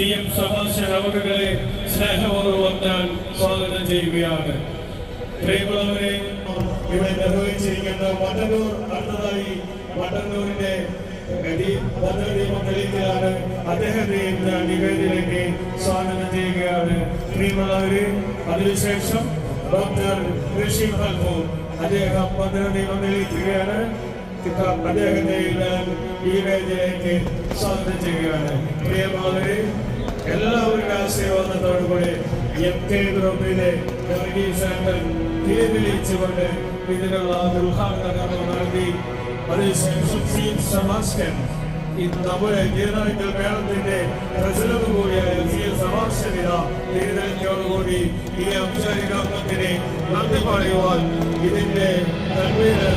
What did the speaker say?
C M സഭാഷൻ അവരുടെ സ്നേഹപൂർവം സ്വാഗതം ചെയ്യുകയാണ്. പ്രിയമുള്ളവരെ ഇവിടെ നിർവഹിച്ചിരിക്കുന്ന മട്ടന്നൂർ അടുത്തതായി മട്ടന്നൂരിന്റെ പദ്ധതിയിലാണ് അദ്ദേഹത്തെ ഞാൻ നിവേദിലേക്ക് സ്വാഗതം ചെയ്യുകയാണ്. പ്രിയമുള്ളവരെ അതിനുശേഷം ഡോക്ടർ ഋഷി ഫൽപൂർ അദ്ദേഹം പദ്ധതി തെളിയിക്കുകയാണ് അദ്ദേഹത്തെ ഞാൻ ഈ സ്വാഗതം ചെയ്യുകയാണ്. പ്രിയമുള്ളവരെ എല്ലാവരുടെ ആശീർവാദത്തോടുകൂടി എം കെ ഗ്രൂപ്പിലെ സെന്റർ തിരിതെളിയിച്ചുകൊണ്ട് ഇതിനുള്ള ഉദ്ഘാടന നടത്തി. സി സമാസ്കൻ നമ്മുടെ ഗീതാറിക്കൽ മേളത്തിന്റെ പ്രസിഡന്റ് കൂടിയായ സി എസ് സമാക്ഷനിത തീരുമാനിച്ചോടുകൂടി ഈ ഔപചാരികത്വത്തിന് നന്ദി പറയുവാൻ ഇതിന്റെ തന്മീരൻ